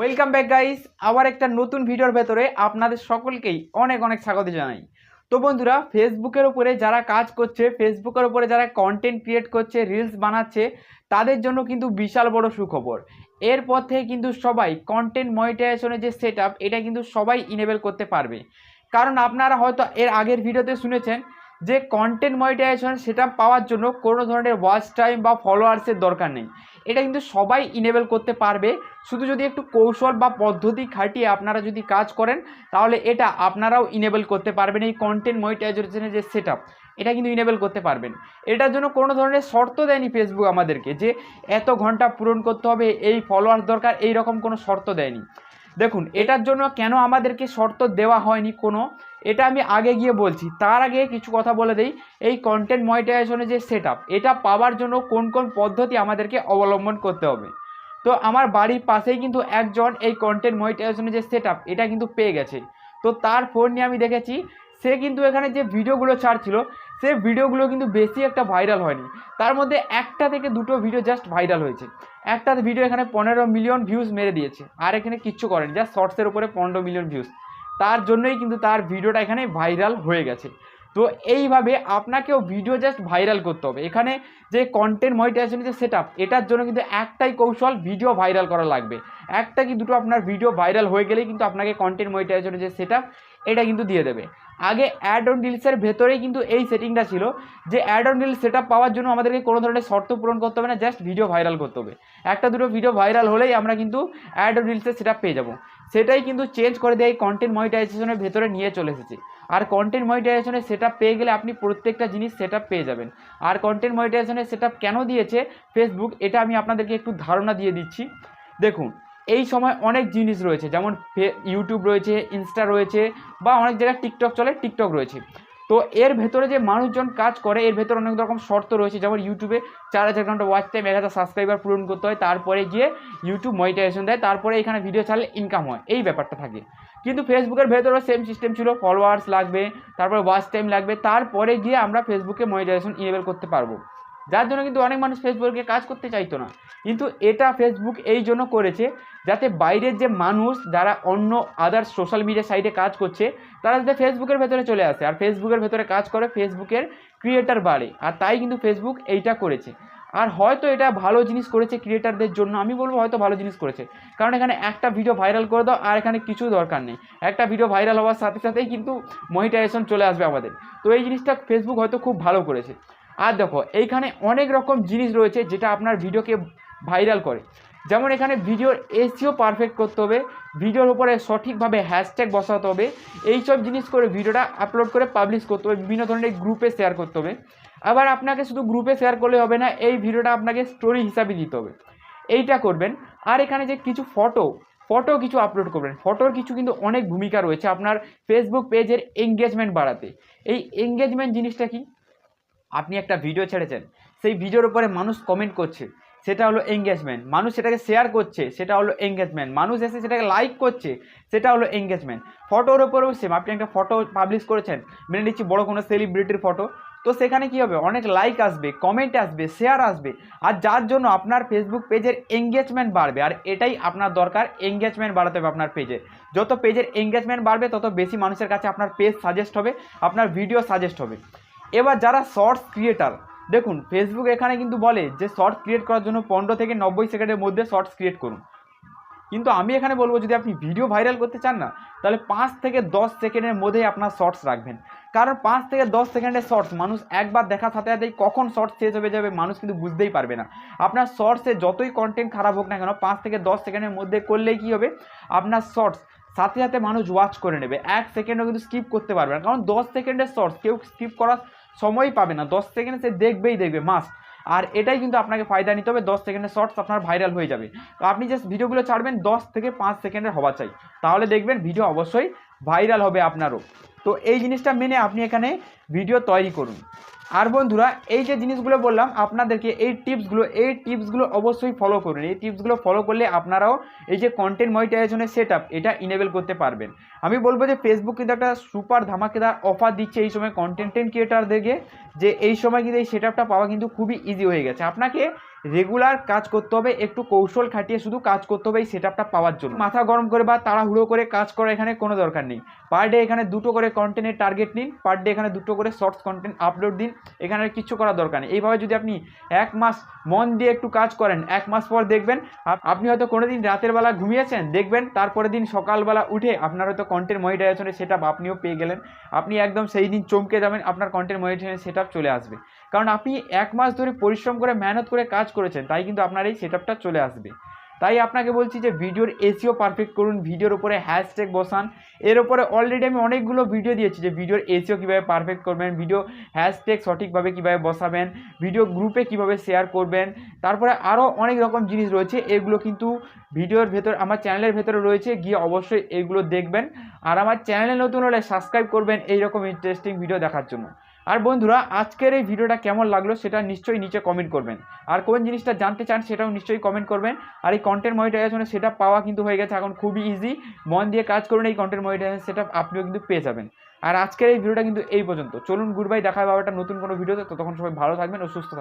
Welcome back guys আবার একটা নতুন ভিডিওর ভেতরে আপনাদের সকলকেই অনেক অনেক স্বাগত জানাই। তো বন্ধুরা ফেসবুকের উপরে যারা কাজ করছে ফেসবুকের উপরে যারা কন্টেন্ট ক্রিয়েট করছে রিলস বানাচ্ছে, তাদের জন্য কিন্তু বিশাল বড় সুখবর। এরপর থেকে কিন্তু সবাই কন্টেন্ট মনিটাইজেশনের যে সেট এটা কিন্তু সবাই ইনেবল করতে পারবে। কারণ আপনারা হয়তো এর আগের ভিডিওতে শুনেছেন যে কন্টেন্ট মনিটাইজেশন সেটা পাওয়ার জন্য কোনো ধরনের ওয়াচ টাইম বা ফলোয়ার্সের দরকার নেই। এটা কিন্তু সবাই ইনেবল করতে পারবে। শুধু যদি একটু কৌশল বা পদ্ধতি খাটিয়ে আপনারা যদি কাজ করেন, তাহলে এটা আপনারাও ইনেবল করতে পারবেন এই কন্টেন্ট মনিটাইজেশনের যে সেট এটা কিন্তু ইনেবল করতে পারবেন। এটার জন্য কোনো ধরনের শর্ত দেয়নি ফেসবুক আমাদেরকে যে এত ঘণ্টা পূরণ করতে হবে, এই ফলোয়ার্স দরকার এই রকম কোনো শর্ত দেয়নি। দেখুন, এটার জন্য কেন আমাদেরকে শর্ত দেওয়া হয়নি কোনো? এটা আমি আগে গিয়ে বলছি। তার আগে কিছু কথা বলে দেই। এই কন্টেন্ট মনিটাইজেশনের যে সেট এটা পাওয়ার জন্য কোন কোন পদ্ধতি আমাদেরকে অবলম্বন করতে হবে? তো আমার বাড়ির পাশেই কিন্তু একজন এই কন্টেন্ট মনিটাইজেশনের যে সেট এটা কিন্তু পেয়ে গেছে। তো তার ফোন নিয়ে আমি দেখেছি, সে কিন্তু এখানে যে ভিডিওগুলো ছাড়ছিল, সে ভিডিওগুলো কিন্তু বেশি একটা ভাইরাল হয়নি। তার মধ্যে একটা থেকে দুটো ভিডিও জাস্ট ভাইরাল হয়েছে। একটা ভিডিও এখানে পনেরো মিলিয়ন ভিউজ মেরে দিয়েছে। আর এখানে কিচ্ছু করেনি জাস্ট শর্টসের উপরে পনেরো মিলিয়ন ভিউজ তার জন্যই কিন্তু তার ভিডিওটা এখানে ভাইরাল হয়ে গেছে। তো এইভাবে আপনাকেও ভিডিও জাস্ট ভাইরাল করতে হবে। এখানে যে কন্টেন্ট মনিটাইজেশন যে সেট এটার জন্য কিন্তু একটাই কৌশল ভিডিও ভাইরাল করা লাগবে। একটা কি দুটো আপনার ভিডিও ভাইরাল হয়ে গেলেই কিন্তু আপনাকে কন্টেন্ট মনিটাইজেশনের যে সেট, এটা কিন্তু দিয়ে দেবে। আগে অ্যাড অন ডিলসের ভেতরেই কিন্তু এই সেটিংটা ছিল যে অ্যাড অন ডিলস সেট পাওয়ার জন্য আমাদেরকে কোনো ধরনের শর্ত পূরণ করতে হবে না জাস্ট ভিডিও ভাইরাল করতে হবে। একটা দুটো ভিডিও ভাইরাল হলেই আমরা কিন্তু অ্যাড অন ডিলসের সেট পেয়ে যাব। সেটাই কিন্তু চেঞ্জ করে দেয় কন্টেন্ট মনিটাইজেশনের ভেতরে নিয়ে চলে এসেছে। আর কন্টেন্ট মনিটাইজেশনের সেট পেয়ে গেলে আপনি প্রত্যেকটা জিনিস সেট পেয়ে যাবেন। আর কন্টেন্ট মনিটাইজেশনের সেট কেন দিয়েছে ফেসবুক এটা আমি আপনাদেরকে একটু ধারণা দিয়ে দিচ্ছি। দেখুন এই সময় অনেক জিনিস রয়েছে, যেমন ইউটিউব রয়েছে ইনস্টা রয়েছে, বা অনেক জায়গায় টিকটক চলে টিকটক রয়েছে। তো এর ভেতরে যে মানুষজন কাজ করে, এর ভেতরে অনেক রকম শর্ত রয়েছে, যেমন ইউটিউবে চার হাজার ঘণ্টা ওয়াচ টাইম এক হাজার সাবস্ক্রাইবার পূরণ করতে হয়, তারপরে গিয়ে ইউটিউব মনিটাইজেশন দেয়, তারপরে এখানে ভিডিও ছাড়লে ইনকাম হয়, এই ব্যাপারটা থাকে। কিন্তু ফেসবুকের ভেতরে সেম সিস্টেম ছিল ফলোয়ার্স লাগবে, তারপরে ওয়াচ টাইম লাগবে, তারপরে গিয়ে আমরা ফেসবুকে মনিটাইজেশন ইনেবল করতে পারব। যার জন্য কিন্তু অনেক মানুষ ফেসবুকে কাজ করতে চাইতো না। কিন্তু এটা ফেসবুক এই জন্য করেছে যাতে বাইরের যে মানুষ যারা অন্য আদার সোশ্যাল মিডিয়া সাইটে কাজ করছে, তারা যাতে ফেসবুকের ভেতরে চলে আসে। আর ফেসবুকের ভেতরে কাজ করে ফেসবুকের ক্রিয়েটার বাড়ে। আর তাই কিন্তু ফেসবুক এইটা করেছে। আর হয়তো এটা ভালো জিনিস করেছে ক্রিয়েটারদের জন্য, আমি বলব হয়তো ভালো জিনিস করেছে। কারণ এখানে একটা ভিডিও ভাইরাল করে দাও, আর এখানে কিছু দরকার নেই। একটা ভিডিও ভাইরাল হওয়ার সাথে সাথেই কিন্তু মনিটাইজেশন চলে আসবে আমাদের। তো এই জিনিসটা ফেসবুক হয়তো খুব ভালো করেছে। আর দেখো, এইখানে অনেক রকম জিনিস রয়েছে যেটা আপনার ভিডিওকে ভাইরাল করে। যেমন এখানে ভিডিওর এসিও পারফেক্ট করতে হবে, ভিডিওর উপরে সঠিকভাবে হ্যাশট্যাগ বসাতে হবে, এইসব জিনিস করে ভিডিওটা আপলোড করে পাবলিশ করতে হবে, বিভিন্ন ধরনের গ্রুপে শেয়ার করতে হবে। আবার আপনাকে শুধু গ্রুপে শেয়ার করলে হবে না, এই ভিডিওটা আপনাকে স্টোরি হিসাবে দিতে হবে। এইটা করবেন, আর এখানে যে কিছু ফটো ফটো কিছু আপলোড করবেন ফটোর কিছু কিন্তু অনেক ভূমিকা রয়েছে আপনার ফেসবুক পেজের এঙ্গেজমেন্ট বাড়াতে। এই এঙ্গেজমেন্ট জিনিসটা কি? আপনি একটা ভিডিও ছেড়েছেন। সেই ভিডিওর উপরে মানুষ কমেন্ট করছে। সেটা হলো এঙ্গেজমেন্ট মানুষ সেটাকে শেয়ার করছে, সেটা হলো এঙ্গেজমেন্ট মানুষ এসে সেটাকে লাইক করছে, সেটা হলো এঙ্গেজমেন্ট ফটোর ওপরেও সেম আপনি একটা ফটো পাবলিশ করেছেন, মেনে নিচ্ছি বড় কোনো সেলিব্রিটির ফটো তো সেখানে কী হবে? অনেক লাইক আসবে কমেন্ট আসবে শেয়ার আসবে। আর যার জন্য আপনার ফেসবুক পেজের এঙ্গেজমেন্ট বাড়বে। আর এটাই আপনার দরকার এঙ্গেজমেন্ট বাড়াতে হবে আপনার পেজে যত পেজের এঙ্গেজমেন্ট বাড়বে, তত বেশি মানুষের কাছে আপনার পেজ সাজেস্ট হবে, আপনার ভিডিও সাজেস্ট হবে। এবার যারা শর্টস ক্রিয়েটার দেখুন ফেসবুক এখানে কিন্তু বলে যে শর্টস ক্রিয়েট করার জন্য পনেরো থেকে নব্বই সেকেন্ডের মধ্যে শর্টস ক্রিয়েট করুন। কিন্তু আমি এখানে বলব, যদি আপনি ভিডিও ভাইরাল করতে চান না, তাহলে পাঁচ থেকে দশ সেকেন্ডের মধ্যেই আপনার শর্টস রাখবেন। কারণ পাঁচ থেকে দশ সেকেন্ডের শর্টস মানুষ একবার দেখার সাথে সাথেই কখন শর্টস শেষ হয়ে যাবে মানুষ কিন্তু বুঝতেই পারবে না। আপনার শর্টসে যতই কন্টেন্ট খারাপ হোক না কেন, পাঁচ থেকে দশ সেকেন্ডের মধ্যে করলেই কী হবে? আপনার শর্টস সাথে সাথে মানুষ ওয়াচ করে নেবে। এক সেকেন্ডও কিন্তু স্কিপ করতে পারবে না। কারণ দশ সেকেন্ডের শর্টস কেউ স্কিপ করার সময় পাবে না, দশ সেকেন্ডে সে দেখবেই দেখবে মাস্ট আর এটাই কিন্তু আপনাকে ফায়দা নিতে হবে, দশ সেকেন্ডের শর্টস আপনার ভাইরাল হয়ে যাবে। তো আপনি জাস্ট ভিডিওগুলো ছাড়বেন, দশ থেকে পাঁচ সেকেন্ডের হওয়া চাই। তাহলে দেখবেন ভিডিও অবশ্যই ভাইরাল হবে আপনারও। তো এই জিনিসটা মেনে আপনি এখানে ভিডিও তৈরি করুন। আর বন্ধুরা, এই যে জিনিসগুলো বললাম, আপনাদেরকে এই টিপসগুলো এই টিপসগুলো অবশ্যই ফলো করুন। এই টিপসগুলো ফলো করলে আপনারাও এই যে কন্টেন্ট মনিটাইজেশনের সেট এটা ইনেবল করতে পারবেন। আমি বলব যে ফেসবুক কিন্তু একটা সুপার ধামাকেদার অফার দিচ্ছে এই সময় কন্টেন্ট ক্রিয়েটারদেরকে যে এই সময় কিন্তু এই সেট পাওয়া কিন্তু খুবই ইজি হয়ে গেছে। আপনাকে রেগুলার কাজ করতে হবে, একটু কৌশল খাটিয়ে শুধু কাজ করতে হবে এই সেট পাওয়ার জন্য। মাথা গরম করে বা তাড়াহুড়ো করে কাজ করা এখানে কোনো দরকার নেই। পার ডে এখানে দুটো করে কন্টেন্টের টার্গেট নিন পার ডে এখানে দুটো করে শর্টস কন্টেন্ট আপলোড দিন, এখানে কিচ্ছু করার দরকার নেই। এইভাবে যদি আপনি এক মাস মন দিয়ে একটু কাজ করেন, এক মাস পর দেখবেন আপনি হয়তো কোনো দিন রাতের বেলা ঘুমিয়েছেন, দেখবেন তারপরের দিন সকালবেলা উঠে আপনার হয়তো কন্টেন্ট মনিটাইজেশনের সেট আপনিও পেয়ে গেলেন। আপনি একদম সেই দিন চমকে যাবেন, আপনার কন্টেন্ট মনিটাইজেশনের সেট চলে আসবে। কারণ আপনি এক মাস ধরে পরিশ্রম করে, মেহনত করে কাজ করেছেন, তাই কিন্তু আপনার এই সেট চলে আসবে। তাই আপনাকে বলছি যে ভিডিওর এসিও পারফেক্ট করুন ভিডিওর উপরে হ্যাশট্যাগ বসান। এর উপরে অলরেডি আমি অনেকগুলো ভিডিও দিয়েছি যে ভিডিওর এসিও কীভাবে পারফেক্ট করবেন ভিডিও হ্যাশট্যাগ সঠিকভাবে কীভাবে বসাবেন ভিডিও গ্রুপে কীভাবে শেয়ার করবেন। তারপরে আরও অনেক রকম জিনিস রয়েছে, এগুলো কিন্তু ভিডিওর ভেতর, আমার চ্যানেলের ভেতরে রয়েছে, গিয়ে অবশ্যই এগুলো দেখবেন। আর আমার চ্যানেলে নতুন হলে সাবস্ক্রাইব করবেন এই রকম ইন্টারেস্টিং ভিডিও দেখার জন্য। আর বন্ধুরা, আজকের এই ভিডিওটা কেমন লাগল সেটা নিশ্চয়ই নিচে কমেন্ট করবেন। আর কোন জিনিসটা জানতে চান সেটাও নিশ্চয়ই কমেন্ট করবেন। আর এই কন্টেন্ট মনিটাইজেশনে সেটা পাওয়া কিন্তু হয়ে গেছে এখন খুবই ইজি মন দিয়ে কাজ করুন, এই কন্টেন্ট মনিটাইজেশন সেটা আপনিও কিন্তু পেয়ে যাবেন। আর আজকের এই ভিডিওটা কিন্তু এই পর্যন্ত। চলুন গুড বাই দেখা হবে একটা নতুন কোনো ভিডিওতে। ততক্ষণ সবাই ভালো থাকবেন ও সুস্থ থাকবেন।